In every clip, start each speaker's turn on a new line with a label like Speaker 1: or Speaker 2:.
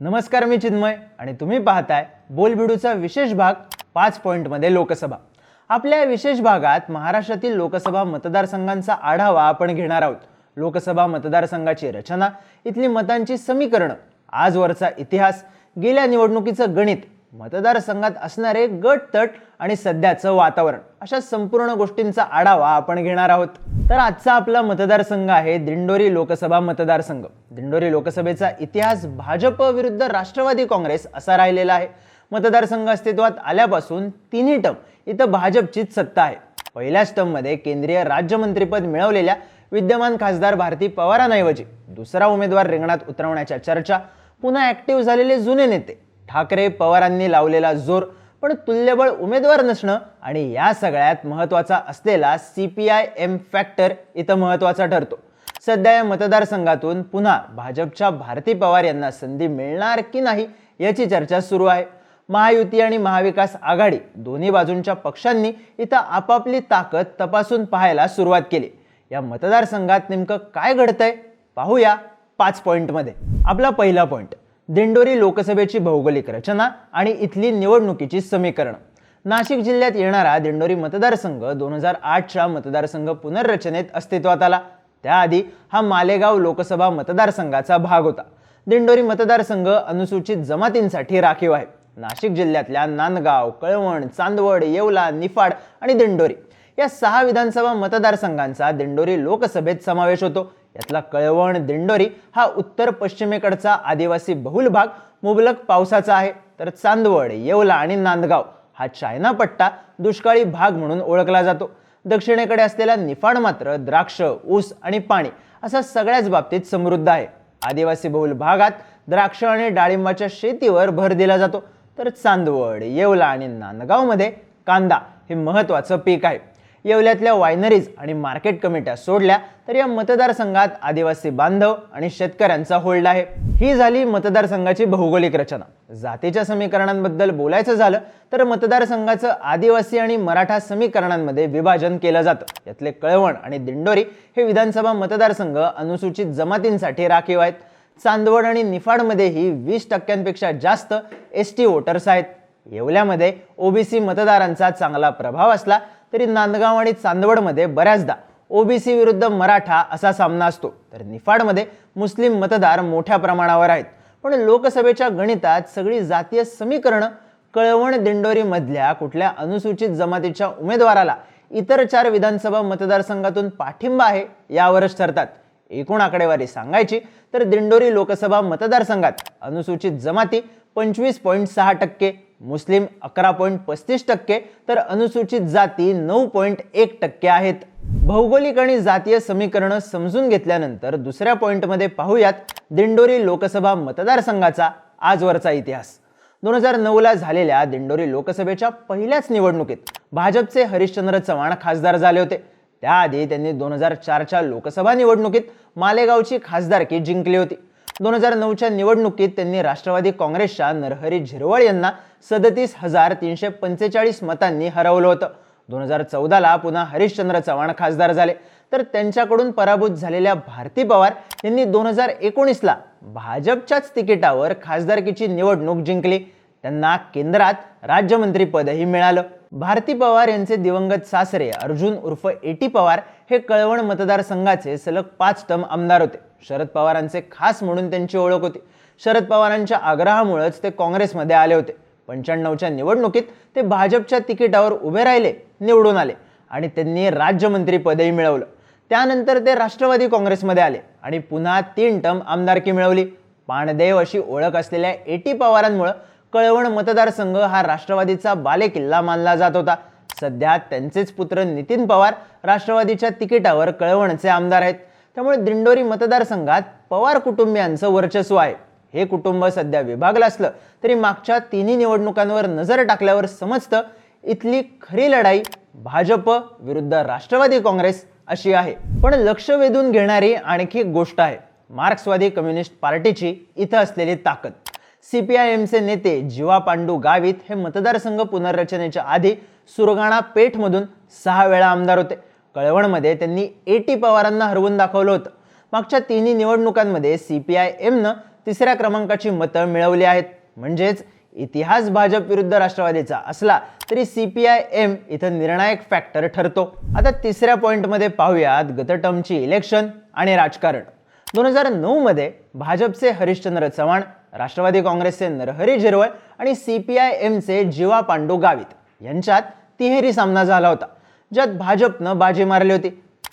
Speaker 1: नमस्कार मी चिन्मय आणि तुम्ही पाहताय बोलबिडूचा विशेष भाग पाच पॉईंटमध्ये लोकसभा. आपल्या विशेष भागात महाराष्ट्रातील लोकसभा मतदारसंघांचा आढावा आपण घेणार आहोत. लोकसभा मतदारसंघाची रचना इथली मतांची समीकरणं आजवरचा इतिहास गेल्या निवडणुकीचं गणित मतदारसंघात असणारे गट तट आणि सध्याचं वातावरण. अशा संपूर्ण गोष्टींचा आढावा आपण घेणार आहोत. तर आजचा आपला मतदारसंघ आहे दिंडोरी लोकसभा मतदारसंघ. दिंडोरी लोकसभेचा इतिहास भाजप विरुद्ध राष्ट्रवादी काँग्रेस असा राहिलेला आहे. मतदारसंघ अस्तित्वात आल्यापासून तिन्ही टम इथं भाजपचीच सत्ता आहे. पहिल्याच टर्ममध्ये केंद्रीय राज्यमंत्रीपद मिळवलेल्या विद्यमान खासदार भारती पवारांऐवजी दुसरा उमेदवार रिंगणात उतरवण्याच्या चर्चा पुन्हा ऍक्टिव्ह झालेले जुने नेते ठाकरे पवारांनी लावलेला जोर पण तुल्यबळ उमेदवार नसणं आणि या सगळ्यात महत्त्वाचा असलेला C P I M factor इथं महत्त्वाचा ठरतो. सध्या या मतदारसंघातून पुन्हा भाजपच्या भारती पवार यांना संधी मिळणार की नाही याची चर्चा सुरू आहे. महायुती आणि महाविकास आघाडी दोन्ही बाजूंच्या पक्षांनी इथं आपापली ताकद तपासून पाहायला सुरुवात केली. या मतदारसंघात नेमकं काय घडतंय? पाहूया पाच पॉईंटमध्ये आपला पहिला पॉईंट दिंडोरी लोकसभेची भौगोलिक रचना आणि इथली निवडणुकीची समीकरण. नाशिक जिल्ह्यात येणारा दिंडोरी मतदारसंघ दोन हजार आठच्या मतदारसंघ पुनर्रचनेत अस्तित्वात आला. त्याआधी हा मालेगाव लोकसभा मतदारसंघाचा भाग होता. दिंडोरी मतदारसंघ अनुसूचित जमातींसाठी राखीव आहे. नाशिक जिल्ह्यातल्या नांदगाव कळवण चांदवड येवला निफाड आणि दिंडोरी या सहा विधानसभा मतदारसंघांचा दिंडोरी लोकसभेत समावेश होतो. यातला कळवण दिंडोरी हा उत्तर पश्चिमेकडचा आदिवासी बहुल भाग. मुबलक पावसाचा आहे तर चांदवड येवला आणि नांदगाव हा चायना पट्टा दुष्काळी भाग म्हणून ओळखला जातो. दक्षिणेकडे असलेला निफाड मात्र द्राक्ष ऊस आणि पाणी असा सगळ्याच बाबतीत समृद्ध आहे. आदिवासी बहुल भागात द्राक्ष आणि डाळिंबाच्या शेतीवर भर दिला जातो. तर चांदवड येवला आणि नांदगावमध्ये कांदा हे महत्त्वाचं पीक आहे. येवल्यातल्या वायनरीज आणि मार्केट कमिट्या सोडल्या तर या मतदारसंघात आदिवासी बांधव आणि शेतकऱ्यांचा होल्ड आहे. ही झाली मतदारसंघाची भौगोलिक रचना. जातीच्या समीकरणांबद्दल बोलायचं झालं तर मतदारसंघाचं आदिवासी आणि मराठा समीकरणांमध्ये विभाजन केलं जातं. यातले कळवण आणि दिंडोरी हे विधानसभा मतदारसंघ अनुसूचित जमातींसाठी राखीव आहेत. चांदवड आणि निफाडमध्येही वीस टक्क्यांपेक्षा जास्त एस टी वोटर्स आहेत. येवल्यामध्ये ओबीसी मतदारांचा चांगला प्रभाव असला तरी नांदगाव आणि चांदवडमध्ये बऱ्याचदा ओबीसी विरुद्ध मराठा असा सामना असतो. तर निफाडमध्ये मुस्लिम मतदार मोठ्या प्रमाणावर आहेत. पण लोकसभेच्या गणितात सगळी जातीय समीकरणं कळवण दिंडोरीमधल्या कुठल्या अनुसूचित जमातीच्या उमेदवाराला इतर चार विधानसभा मतदारसंघातून पाठिंबा आहे यावरच ठरतात. एकूण आकडेवारी सांगायची तर दिंडोरी लोकसभा मतदारसंघात अनुसूचित जमाती पंचवीस पॉईंट सहा टक्के मुस्लिम अकरा पॉईंट पस्तीस टक्के तर अनुसूचित जाती नऊ पॉईंट एक टक्के आहेत. भौगोलिक आणि जातीय समीकरणं समजून घेतल्यानंतर दुसऱ्या पॉईंटमध्ये पाहूयात दिंडोरी लोकसभा मतदारसंघाचा आजवरचा इतिहास. दोन हजार नऊला झालेल्या दिंडोरी लोकसभेच्या पहिल्याच निवडणुकीत भाजपचे हरिश्चंद्र चव्हाण खासदार झाले होते. त्याआधी त्यांनी दोन हजार चारच्या लोकसभा निवडणुकीत मालेगावची खासदारकी जिंकली होती. दोन हजार नऊच्या निवडणुकीत त्यांनी राष्ट्रवादी काँग्रेसच्या नरहरी झिरवळ यांना सदतीस हजार तीनशे पंचेचाळीस मतांनी हरवलं होतं. दोन हजार चौदाला पुन्हा हरिश्चंद्र चव्हाण खासदार झाले. तर त्यांच्याकडून पराभूत झालेल्या भारती पवार यांनी दोन हजार एकोणीसला भाजपच्याच तिकिटावर खासदारकीची निवडणूक जिंकली. त्यांना केंद्रात राज्यमंत्रीपदही मिळालं. भारती पवार यांचे दिवंगत सासरे अर्जुन उर्फ एटी पवार हे कळवण मतदारसंघाचे सलग पाच टर्म आमदार होते. शरद पवारांचे खास म्हणून त्यांची ओळख होती. शरद पवारांच्या आग्रहामुळेच ते काँग्रेसमध्ये आले होते. पंच्याण्णवच्या निवडणुकीत ते भाजपच्या तिकिटावर उभे राहिले निवडून आले आणि त्यांनी राज्यमंत्रीपदही मिळवलं. त्यानंतर ते राष्ट्रवादी काँग्रेसमध्ये आले आणि पुन्हा तीन टर्म आमदारकी मिळवली. पाणदेव अशी ओळख असलेल्या एटी पवारांमुळं कळवण मतदारसंघ हा राष्ट्रवादीचा बालेकिल्ला मानला जात होता. सध्या त्यांचेच पुत्र नितीन पवार राष्ट्रवादीच्या तिकिटावर कळवणचे आमदार आहेत. त्यामुळे दिंडोरी मतदारसंघात पवार कुटुंबियांचं वर्चस्व आहे. हे कुटुंब सध्या विभागलं असलं तरी मागच्या तिन्ही निवडणुकांवर नजर टाकल्यावर समजतं इथली खरी लढाई भाजप विरुद्ध राष्ट्रवादी काँग्रेस अशी आहे. पण लक्ष वेधून घेणारी आणखी एक गोष्ट आहे. मार्क्सवादी कम्युनिस्ट पार्टीची इथं असलेली ताकद. सीपीआयएमचे नेते जीवा पांडू गावित हे मतदारसंघ पुनर्रचनेच्या आधी सुरगाणा पेठमधून सहा वेळा आमदार होते. कळवणमध्ये त्यांनी एटी पवारांना हरवून दाखवलं होतं. मागच्या तिन्ही निवडणुकांमध्ये सी पी आय एमनं तिसऱ्या क्रमांकाची मतं मिळवली आहेत. म्हणजेच इतिहास भाजप विरुद्ध राष्ट्रवादीचा असला तरी सी पी आय एम इथं निर्णायक फॅक्टर ठरतो. आता तिसऱ्या पॉईंटमध्ये पाहूयात गतटमची इलेक्शन आणि राजकारण. दोन हजार नऊमध्ये भाजपचे हरिश्चंद्र चव्हाण राष्ट्रवादी काँग्रेसचे नरहरी झिरवळ आणि सी पी आय एमचे जीवा पांडू गावित यांच्यात तिहेरी सामना झाला होता ज्यात भाजपनं बाजी मारली होती.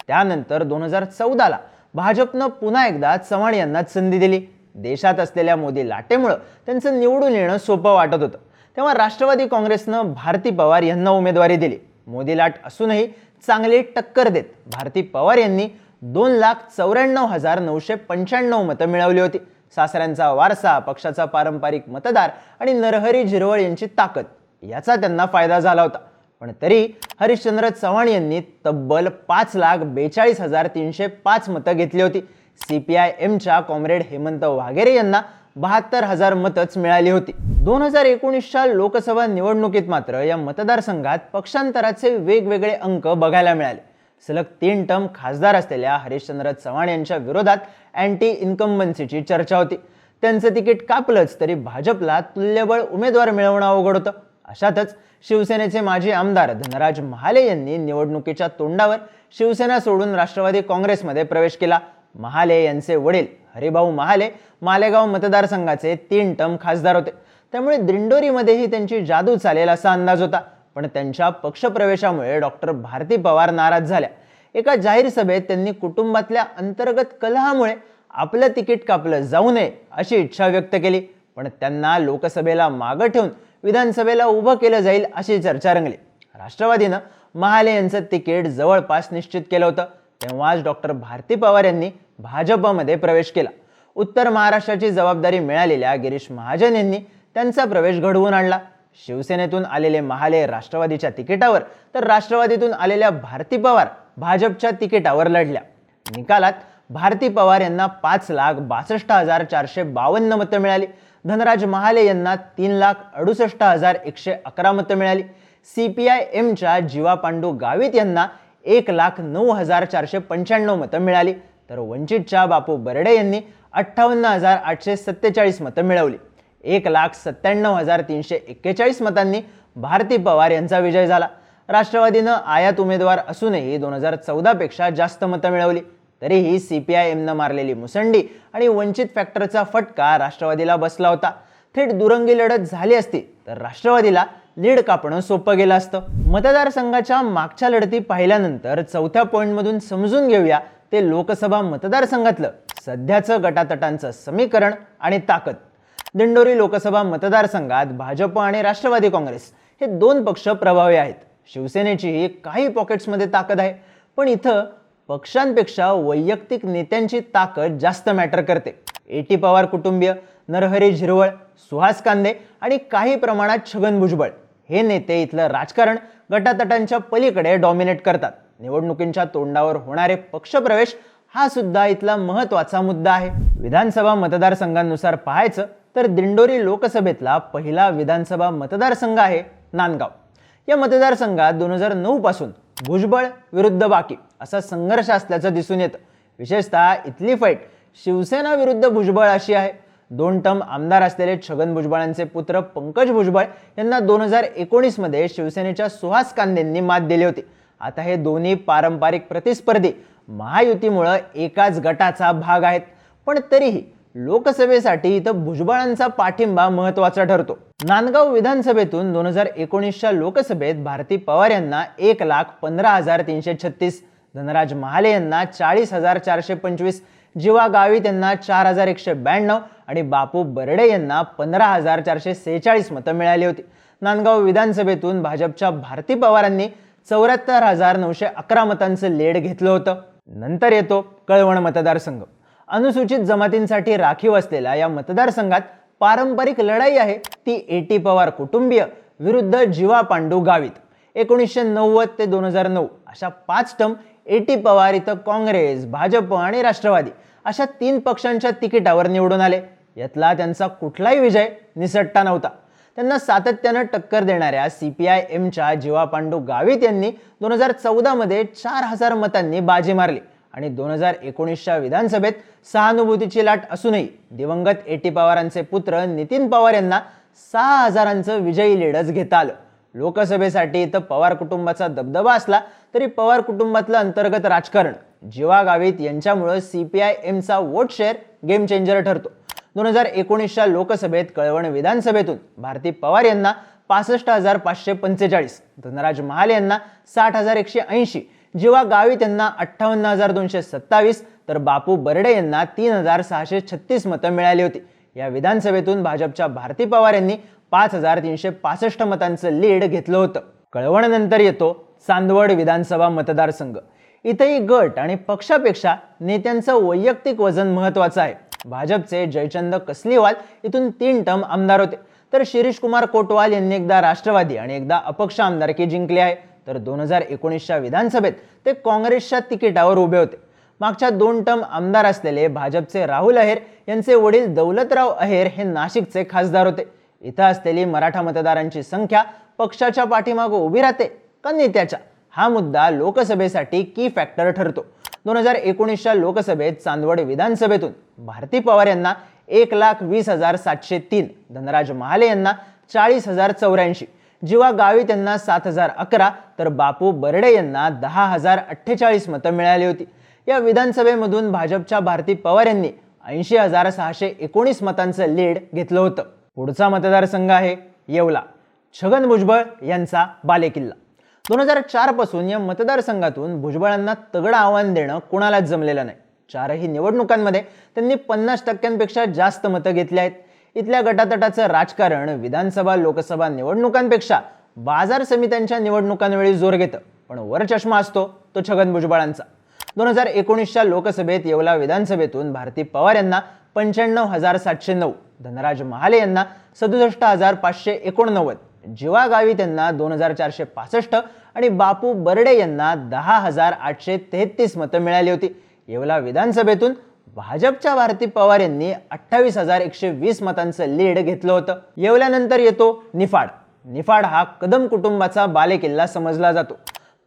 Speaker 1: त्यानंतर दोन हजार चौदाला भाजपनं पुन्हा एकदा चव्हाण यांना संधी दिली. देशात असलेल्या मोदी लाटेमुळं त्यांचं निवडून येणं सोपं वाटत होतं. तेव्हा राष्ट्रवादी काँग्रेसनं भारती पवार यांना उमेदवारी दिली. मोदी लाट असूनही चांगली टक्कर देत भारती पवार यांनी दोन लाख चौऱ्याण्णव हजार नऊशे पंच्याण्णव मतं मिळवली होती. सासऱ्यांचा वारसा पक्षाचा पारंपरिक मतदार आणि नरहरी झिरवळ यांची ताकद याचा त्यांना फायदा झाला होता. पण तरी हरिश्चंद्र चव्हाण यांनी तब्बल पाच लाख बेचाळीस हजार तीनशे पाच मतं घेतली होती. सी पी आय एमच्या कॉम्रेड हेमंत वाघेरे यांना बहात्तर हजार मतच मिळाली होती. दोन हजार एकोणीसच्या लोकसभा निवडणुकीत मात्र या मतदारसंघात पक्षांतराचे वेगवेगळे अंक बघायला मिळाले. सलग तीन टर्म खासदार असलेल्या हरिश्चंद्र चव्हाण यांच्या विरोधात अँटी इन्कम्बन्सीची चर्चा होती. त्यांचं तिकीट कापलंच तरी भाजपला तुल्यबळ उमेदवार मिळवणं अवघड होतं. अशातच शिवसेनेचे माजी आमदार धनराज महाले यांनी निवडणुकीच्या तोंडावर शिवसेना सोडून राष्ट्रवादी काँग्रेसमध्ये प्रवेश केला. महाले यांचे वडील हरिभाऊ महाले मालेगाव मतदारसंघाचे तीन टर्म खासदार होते. त्यामुळे दिंडोरीमध्येही त्यांची जादू चालेल असा अंदाज होता. पण त्यांच्या पक्षप्रवेशामुळे डॉक्टर भारती पवार नाराज झाल्या. एका जाहीर सभेत त्यांनी कुटुंबातल्या अंतर्गत कलहामुळे आपलं तिकीट कापलं जाऊ नये अशी इच्छा व्यक्त केली. पण त्यांना लोकसभेला मागं ठेवून विधानसभेला उभं केलं जाईल अशी चर्चा रंगली. राष्ट्रवादीनं महाले यांचं तिकीट जवळपास निश्चित केलं होतं. तेव्हाच डॉक्टर भारती पवार यांनी भाजपमध्ये प्रवेश केला. उत्तर महाराष्ट्राची जबाबदारी मिळालेल्या गिरीश महाजन यांनी त्यांचा प्रवेश घडवून आणला. शिवसेनेतून आलेले महाले राष्ट्रवादीच्या तिकिटावर तर राष्ट्रवादीतून आलेल्या भारती पवार भाजपच्या तिकिटावर लढल्या. निकालात भारती पवार यांना पाच लाख बासष्ट हजार चारशे बावन्न मतं मिळाली. धनराज महाले यांना तीन लाख अडुसष्ट हजार एकशे अकरा मतं मिळाली. सी पी आय एमच्या जीवा पांडू गावित यांना एक लाख नऊ हजार चारशे पंच्याण्णव मतं मिळाली. तर वंचितच्या बापू बर्डे यांनी अठ्ठावन्न हजार आठशे सत्तेचाळीस मतं मिळवली. एक लाख सत्त्याण्णव हजार तीनशे एक्केचाळीस मतांनी भारती पवार यांचा विजय झाला. राष्ट्रवादीनं आयात उमेदवार असूनही दोन हजार चौदापेक्षा जास्त मतं मिळवली. तरीही सी पी आय एमनं मारलेली मुसंडी आणि वंचित फॅक्टरचा फटका राष्ट्रवादीला बसला होता. थेट दुरंगी लढत झाली असती तर राष्ट्रवादीला लीड कापणं सोपं गेलं असतं. मतदारसंघाच्या मागच्या लढती पाहिल्यानंतर चौथ्या पॉईंटमधून समजून घेऊया ते लोकसभा मतदारसंघातलं सध्याचं गटातटांचं समीकरण आणि ताकद. दिंडोरी लोकसभा मतदारसंघात भाजप आणि राष्ट्रवादी काँग्रेस हे दोन पक्ष प्रभावी आहेत. शिवसेनेचीही काही पॉकेट्समध्ये ताकद आहे. पण इथं पक्षांपेक्षा वैयक्तिक नेत्यांची ताकद जास्त मॅटर करते. ए टी पवार कुटुंबीय नरहरी झिरवळ सुहास कांदे आणि काही प्रमाणात छगन भुजबळ हे नेते इथलं राजकारण गटातटांच्या पलीकडे डॉमिनेट करतात. निवडणुकींच्या तोंडावर होणारे पक्षप्रवेश हा सुद्धा इथला महत्त्वाचा मुद्दा आहे. विधानसभा मतदारसंघांनुसार पाहायचं तर दिंडोरी लोकसभेतला पहिला विधानसभा मतदारसंघ आहे नांदगाव. या मतदारसंघात दोन हजार नऊ पासून भुजबळ विरुद्ध बाकी असा संघर्ष असल्याचं दिसून येतं. विशेषतः इथली फाईट शिवसेना विरुद्ध भुजबळ अशी आहे. दोन टर्म आमदार असलेले छगन भुजबळांचे पुत्र पंकज भुजबळ यांना दोन हजार एकोणीसमध्ये शिवसेनेच्या सुहास कांदेंनी मात दिली होती. आता हे दोन्ही पारंपरिक प्रतिस्पर्धी महायुतीमुळं एकाच गटाचा भाग आहेत. पण तरीही लोकसभेसाठी इथं भुजबळांचा पाठिंबा महत्त्वाचा ठरतो. नांदगाव विधानसभेतून दोन हजार एकोणीसच्या लोकसभेत भारती पवार यांना एक लाख पंधरा हजार तीनशे छत्तीस धनराज महाले यांना चाळीस हजार चारशे पंचवीस जीवा गावित यांना चार हजार एकशे ब्याण्णव आणि बापू बर्डे यांना पंधरा हजार चारशे सेहेचाळीस मतं मिळाली होती. नांदगाव विधानसभेतून भाजपच्या भारती पवारांनी चौऱ्याहत्तर हजार नऊशे अकरा मतांचं लेड घेतलं होतं. नंतर येतो कळवण मतदारसंघ. अनुसूचित जमातींसाठी राखीव असलेल्या या मतदारसंघात पारंपरिक लढाई आहे. ती एटी पवार कुटुंबीय विरुद्ध जीवा पांडू गावित. एकोणीसशे नव्वद ते दोन हजार नऊ अशा पाच टर्म एटी पवार इथं काँग्रेस भाजप आणि राष्ट्रवादी अशा तीन पक्षांच्या तिकिटावर निवडून आले. यातला त्यांचा कुठलाही विजय निसटता नव्हता. त्यांना सातत्यानं टक्कर देणाऱ्या सी पी आय एमच्या जीवा पांडू गावित यांनी दोन हजार चौदामध्ये चार हजार मतांनी बाजी मारली. आणि दोन हजार एकोणीसच्या विधानसभेत सहानुभूतीची लाट असूनही दिवंगत एटी पवारांचे पुत्र नितीन पवार यांना सहा हजारांचं विजयी लेडच घेता आलं लोकसभेसाठी तर पवार कुटुंबाचा दबदबा असला तरी पवार कुटुंबातलं अंतर्गत राजकारण जीवा गावित यांच्यामुळं सी पी आय एमचा वोट शेअर गेम चेंजर ठरतो. दोन हजार एकोणीसच्या लोकसभेत कळवण विधानसभेतून भारती पवार यांना पासष्ट हजार पाचशे पंचेचाळीस धनराज महाल यांना साठ हजार एकशे ऐंशी जेव्हा गावी त्यांना अठ्ठावन्न हजार दोनशे सत्तावीस तर बापू बर्डे यांना तीन हजार सहाशे छत्तीस मतं मिळाली होती. या विधानसभेतून भाजपच्या भारती पवार यांनी पाच हजार तीनशे पासष्ट मतांचं लीड घेतलं होतं. कळवणनंतर येतो चांदवड विधानसभा मतदारसंघ. इथंही गट आणि पक्षापेक्षा नेत्यांचं वैयक्तिक वजन महत्वाचं आहे. भाजपचे जयचंद कसलीवाल इथून तीन टर्म आमदार होते. तर शिरीष कुमार कोटवाल यांनी एकदा राष्ट्रवादी आणि एकदा अपक्ष आमदारकी जिंकली आहे. तर दोन हजार एकोणीसच्या विधानसभेत ते काँग्रेसच्या तिकिटावर उभे होते. मागच्या दोन टर्म आमदार असलेले भाजपचे राहुल अहेर यांचे वडील दौलतराव अहेर हे नाशिकचे खासदार होते. इथं असलेली मराठा मतदारांची संख्या पक्षाच्या पाठीमागं उभी राहते का नेत्याच्या? हा मुद्दा लोकसभेसाठी की फॅक्टर ठरतो. दोन हजार एकोणीसच्या लोकसभेत चांदवड विधानसभेतून भारती पवार यांना एक लाख वीस हजार सातशे तीन धनराज महाले यांना चाळीस हजार चौऱ्याऐंशी जीवा गावित यांना सात हजार अकरा तर बापू बर्डे यांना दहा हजार अठ्ठेचाळीस मतं मिळाली होती. या विधानसभेमधून भाजपच्या भारती पवार यांनी ऐंशी हजार सहाशे एकोणीस मतांचं लीड घेतलं होतं. पुढचा मतदारसंघ आहे येवला. छगन भुजबळ यांचा बालेकिल्ला. दोन हजार चारपासून या मतदारसंघातून भुजबळांना तगडं आव्हान देणं कोणालाच जमलेलं नाही. चारही निवडणुकांमध्ये त्यांनी पन्नास टक्क्यांपेक्षा जास्त मतं घेतली आहेत. इथल्या गटातटाचं राजकारण विधानसभा लोकसभा निवडणुकांपेक्षा बाजार समित्यांच्या निवडणुकांवेळी जोर घेतं. पण वर चष्मा असतो तो छगन भुजबळांचा. दोन हजार एकोणीसच्या लोकसभेत येवला विधानसभेतून भारती पवार यांना पंच्याण्णव हजार सातशे नऊ धनराज महाले यांना सदुसष्ट हजार पाचशे एकोणनव्वद जिवा गावित यांना दोन हजार चारशे पासष्ट आणि बापू बर्डे यांना दहा हजार आठशे तेहतीस मतं मिळाली होती. येवला विधानसभेतून भाजपच्या भारती पवार यांनी अठ्ठावीस हजार एकशे वीस मतांचं लीड घेतलं होतं. येवल्यानंतर येतो निफाड. निफाड हा कदम कुटुंबाचा बालेकिल्ला समजला जातो.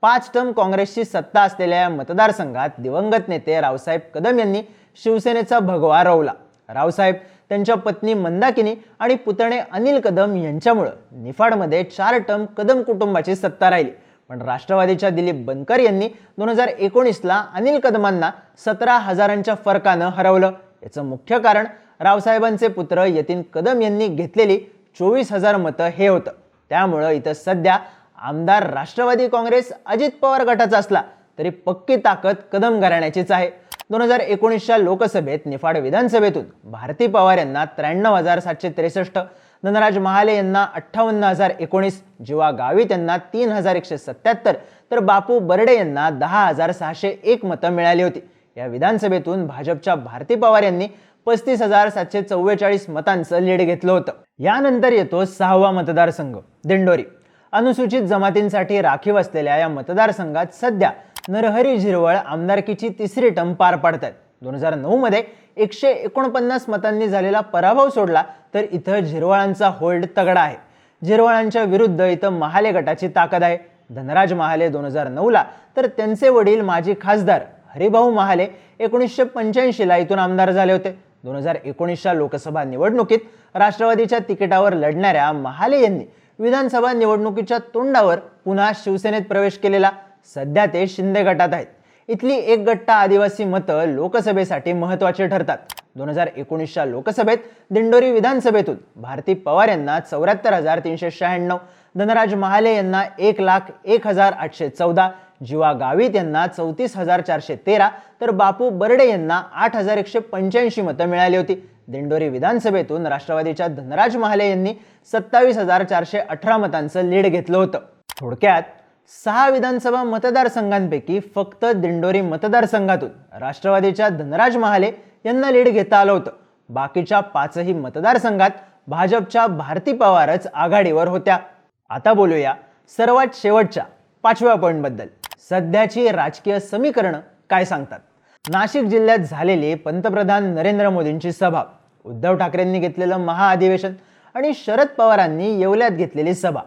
Speaker 1: पाच टर्म काँग्रेसची सत्ता असलेल्या या मतदारसंघात दिवंगत नेते रावसाहेब कदम यांनी शिवसेनेचा भगवा रवला. रावसाहेब त्यांच्या पत्नी मंदाकिनी आणि पुतणे अनिल कदम यांच्यामुळं निफाडमध्ये चार टर्म कदम कुटुंबाची सत्ता राहिली. पण राष्ट्रवादीच्या दिलीप बनकर यांनी दोन हजार एकोणीसला अनिल कदमांना सतरा हजारांच्या फरकानं हरवलं. याचं मुख्य कारण रावसाहेबांचे पुत्र यतीन कदम यांनी घेतलेली चोवीस हजार मतं हे होतं. त्यामुळं इथं सध्या आमदार राष्ट्रवादी काँग्रेस अजित पवार गटाचा असला तरी पक्की ताकद कदम घराण्याचीच आहे. दोन हजार एकोणीसच्या लोकसभेत निफाड विधानसभेतून भारती पवार यांना त्र्याण्णव हजार सातशे त्रेसष्ट धनराज महाले यांना अठ्ठावन्न हजार एकोणीस जीवा गावित यांना तीन हजार एकशे सत्याहत्तर तर बापू बर्डे यांना दहा हजार सहाशे एक मतं मिळाली होती. या विधानसभेतून भाजपच्या भारती पवार यांनी पस्तीस हजार सातशे चव्वेचाळीस मतांचं लीड घेतलं होतं. यानंतर येतो सहावा मतदारसंघ दिंडोरी. अनुसूचित जमातींसाठी राखीव असलेल्या या मतदारसंघात सध्या नरहरी झिरवळ आमदारकीची तिसरी टर्म पार पाडतात दोन हजार नऊमध्ये एकशे एकोणपन्नास मतांनी झालेला पराभव सोडला तर इथं झिरवळांचा होल्ड तगडा आहे. झिरवाळांच्या विरुद्ध इथं महाले गटाची ताकद आहे. धनराज महाले दोन हजार नऊला तर त्यांचे वडील माजी खासदार हरिभाऊ महाले एकोणीसशे पंच्याऐंशीला इथून आमदार झाले होते. दोन हजार एकोणीसच्या लोकसभा निवडणुकीत राष्ट्रवादीच्या तिकिटावर लढणाऱ्या महाले यांनी विधानसभा निवडणुकीच्या तोंडावर पुन्हा शिवसेनेत प्रवेश केलेला. सध्या ते शिंदे गटात आहेत. इथली एक गट्टा आदिवासी मतं लोकसभेसाठी महत्वाची ठरतात. दोन हजार एकोणीसच्या लोकसभेत दिंडोरी विधानसभेतून भारती पवार यांना चौऱ्याहत्तर हजार तीनशे शहाण्णव धनराज महाले यांना एक लाख एक हजार आठशे चौदा जीवा गावित यांना चौतीस हजार चारशे तेरा तर बापू बर्डे यांना आठ हजार एकशे पंच्याऐंशी मतं मिळाली होती. दिंडोरी विधानसभेतून राष्ट्रवादीच्या धनराज महाले यांनी सत्तावीस हजार चारशे अठरा मतांचं लीड घेतलं होतं. थोडक्यात सहा विधानसभा मतदारसंघांपैकी फक्त दिंडोरी मतदारसंघातून राष्ट्रवादीच्या धनराज महाले यांना लीड घेता आलं होतं. बाकीच्या पाचही मतदारसंघात भाजपच्या भारती पवारच आघाडीवर होत्या. आता बोलूया सर्वात शेवटच्या पाचव्या पॉईंटबद्दल सध्याची राजकीय समीकरणं काय सांगतात? नाशिक जिल्ह्यात झालेली पंतप्रधान नरेंद्र मोदींची सभा उद्धव ठाकरेंनी घेतलेलं महाअधिवेशन आणि शरद पवारांनी येवल्यात घेतलेली सभा.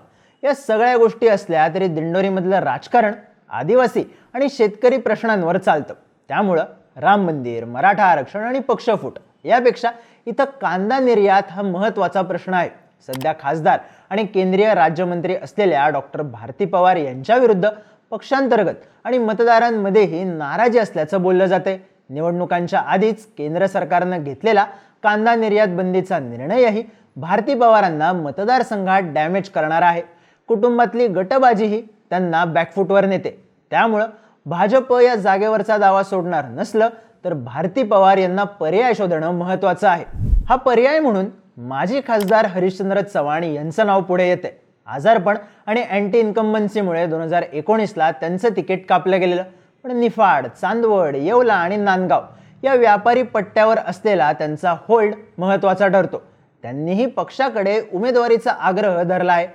Speaker 1: या सगळ्या गोष्टी असल्या तरी दिंडोरीमधलं राजकारण आदिवासी आणि शेतकरी प्रश्नांवर चालतं. त्यामुळं राम मंदिर मराठा आरक्षण आणि पक्षफूट यापेक्षा इथं कांदा निर्यात हा महत्त्वाचा प्रश्न आहे. सध्या खासदार आणि केंद्रीय राज्यमंत्री असलेल्या डॉक्टर भारती पवार यांच्या विरुद्ध पक्षांतर्गत आणि मतदारांमध्येही नाराजी असल्याचं बोललं जाते निवडणुकांच्या आधीच केंद्र सरकारनं घेतलेला कांदा निर्यात बंदीचा निर्णयही भारती पवारांना मतदारसंघात डॅमेज करणार आहे. कुटुंबातली गटबाजीही त्यांना बॅकफूटवर नेते. त्यामुळं भाजप या जागेवरचा दावा सोडणार नसलं तर भारती पवार यांना पर्याय शोधणं महत्वाचं आहे. हा पर्याय म्हणून माजी खासदार हरिश्चंद्र चव्हाण यांचं नाव पुढे येते. आजारपण आणि अँटी इन्कम्बन्सीमुळे दोन हजार एकोणीसला त्यांचं तिकीट कापलं गेलेलं. पण निफाड चांदवड येवला आणि नांदगाव या व्यापारी पट्ट्यावर असलेला त्यांचा होल्ड महत्त्वाचा ठरतो. त्यांनीही पक्षाकडे उमेदवारीचा आग्रह धरला आहे.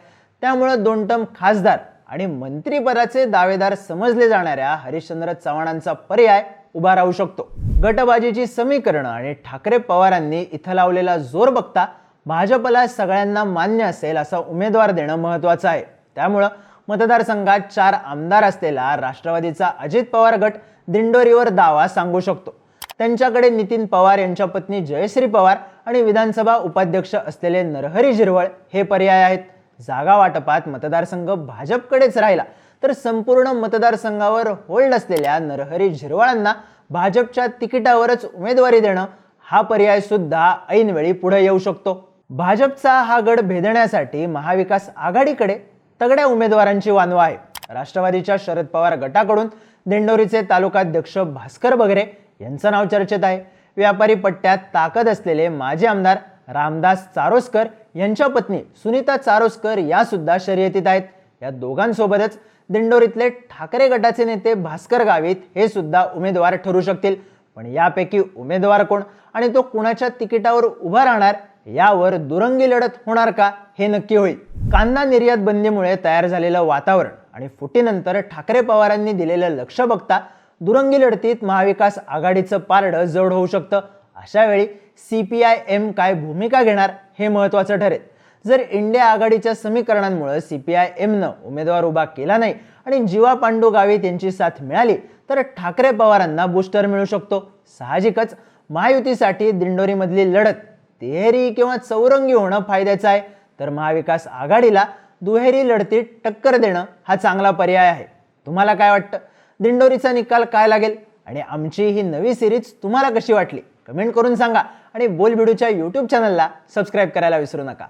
Speaker 1: त्यामुळं दोन टर्म खासदार आणि मंत्रीपदाचे दावेदार समजले जाणाऱ्या हरिश्चंद्र चव्हाणांचा पर्याय उभा राहू शकतो. गटबाजीची समीकरणं आणि ठाकरे पवारांनी इथं लावलेला जोर बघता भाजपला सगळ्यांना मान्य असेल असा उमेदवार देणं महत्वाचं आहे. त्यामुळं मतदारसंघात चार आमदार असलेला राष्ट्रवादीचा अजित पवार गट दिंडोरीवर दावा सांगू शकतो. त्यांच्याकडे नितीन पवार यांच्या पत्नी जयश्री पवार आणि विधानसभा उपाध्यक्ष असलेले नरहरी झिरवळ हे पर्याय आहेत. जागा वाटपात मतदारसंघ भाजपकडेच राहिला. तर संपूर्ण मतदारसंघावर होल्ड असलेल्या नरहरी झिरवाळांना भाजपच्या तिकिटावरच उमेदवारी देणं हा पर्याय सुद्धा ऐनवेळी पुढे येऊ शकतो. भाजपचा हा गड भेदण्यासाठी महाविकास आघाडीकडे तगड्या उमेदवारांची वानवा आहे राष्ट्रवादीच्या शरद पवार गटाकडून दिंडोरीचे तालुकाध्यक्ष भास्कर बगरे यांचं नाव चर्चेत आहे. व्यापारी पट्ट्यात ताकद असलेले माजी आमदार रामदास चारोस्कर यांच्या पत्नी सुनीता चारोस्कर या सुद्धा शर्यतीत आहेत. या दोघांसोबतच दिंडोरीतले ठाकरे गटाचे नेते भास्कर गावित हे सुद्धा उमेदवार ठरू शकतील. पण यापैकी उमेदवार कोण आणि तो कुणाच्या तिकिटावर उभा राहणार यावर दुरंगी लढत होणार का हे नक्की होईल. कांदा निर्यात बंदीमुळे तयार झालेलं वातावरण आणि फुटीनंतर ठाकरे पवारांनी दिलेलं लक्ष बघता दुरंगी लढतीत महाविकास आघाडीचं पारडं जड होऊ शकतं. अशा वेळी सी पी आय एम काय भूमिका घेणार हे महत्त्वाचं ठरेल. जर इंडिया आघाडीच्या समीकरणांमुळे सी पी आय एमनं उमेदवार उभा केला नाही आणि जीवा पांडू गावित यांची साथ मिळाली तर ठाकरे पवारांना बूस्टर मिळू शकतो. साहजिकच महायुतीसाठी दिंडोरीमधली लढत तिहेरी किंवा चौरंगी होणं फायद्याचं आहे. तर महाविकास आघाडीला दुहेरी लढतीत टक्कर देणं हा चांगला पर्याय आहे. तुम्हाला काय वाटतं? दिंडोरीचा निकाल काय लागेल? आणि आमची ही नवी सिरीज तुम्हाला कशी वाटली? कमेंट करून सांगा आणि बोलबिडूच्या यूट्यूब चॅनलला सबस्क्राईब करायला विसरू नका.